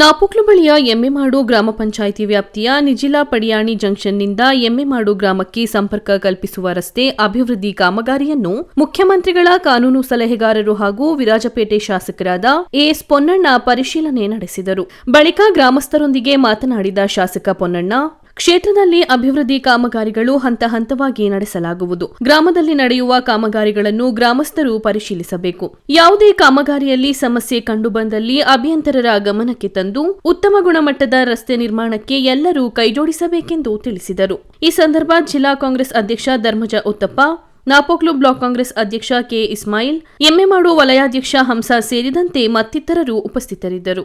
ನಾಪುಕ್ಲು ಬಳಿಯ ಎಮ್ಮೆಮಾಡು ಗ್ರಾಮ ಪಂಚಾಯಿತಿ ವ್ಯಾಪ್ತಿಯ ನಿಜಿಲಾ ಪಡಿಯಾಣಿ ಜಂಕ್ಷನ್ನಿಂದ ಎಮ್ಮೆಮಾಡು ಗ್ರಾಮಕ್ಕೆ ಸಂಪರ್ಕ ಕಲ್ಪಿಸುವ ರಸ್ತೆ ಅಭಿವೃದ್ಧಿ ಕಾಮಗಾರಿಯನ್ನು ಮುಖ್ಯಮಂತ್ರಿಗಳ ಕಾನೂನು ಸಲಹೆಗಾರರು ಹಾಗೂ ವಿರಾಜಪೇಟೆ ಶಾಸಕರಾದ ಎಎಸ್ ಪೊನ್ನಣ್ಣ ಪರಿಶೀಲನೆ ನಡೆಸಿದರು. ಬಳಿಕ ಗ್ರಾಮಸ್ಥರೊಂದಿಗೆ ಮಾತನಾಡಿದ ಶಾಸಕ ಪೊನ್ನಣ್ಣ ಕ್ಷೇತ್ರದಲ್ಲಿ ಅಭಿವೃದ್ಧಿ ಕಾಮಗಾರಿಗಳು ಹಂತ ಹಂತವಾಗಿ ನಡೆಸಲಾಗುವುದು. ಗ್ರಾಮದಲ್ಲಿ ನಡೆಯುವ ಕಾಮಗಾರಿಗಳನ್ನು ಗ್ರಾಮಸ್ಥರು ಪರಿಶೀಲಿಸಬೇಕು. ಯಾವುದೇ ಕಾಮಗಾರಿಯಲ್ಲಿ ಸಮಸ್ಯೆ ಕಂಡುಬಂದಲ್ಲಿ ಅಭಿಯಂತರರ ಗಮನಕ್ಕೆ ತಂದು ಉತ್ತಮ ಗುಣಮಟ್ಟದ ರಸ್ತೆ ನಿರ್ಮಾಣಕ್ಕೆ ಎಲ್ಲರೂ ಕೈಜೋಡಿಸಬೇಕೆಂದು ತಿಳಿಸಿದರು. ಈ ಸಂದರ್ಭ ಜಿಲ್ಲಾ ಕಾಂಗ್ರೆಸ್ ಅಧ್ಯಕ್ಷ ಧರ್ಮಜ ಉತ್ತಪ್ಪ, ನಾಪೋಕ್ಲು ಬ್ಲಾಕ್ ಕಾಂಗ್ರೆಸ್ ಅಧ್ಯಕ್ಷ ಕೆ ಇಸ್ಮಾಯಿಲ್ ಎಮ್ಮೆಮಾಡು ವಲಯಾಧ್ಯಕ್ಷ ಹಂಸ ಸೇರಿದಂತೆ ಮತ್ತಿತರರು ಉಪಸ್ಥಿತರಿದ್ದರು.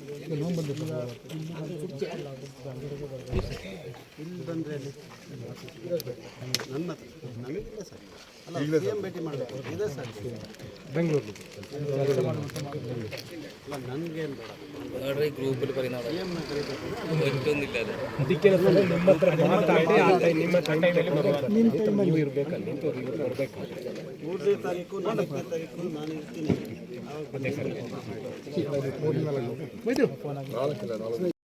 ಇಲ್ಲಿ ಬಂದರೆ ಸರ್ ಅಲ್ಲ ಎಂ ಇದೆ. ಸರ್ ಅಲ್ಲ ಬೇಡ ಗ್ರೂಪಲ್ಲಿ ಪರಿಣಾಮ ಸಿ ಎಂ ಕರಿಬೇಕು ನಾನು ಇರ್ತೀನಿ. Thank you.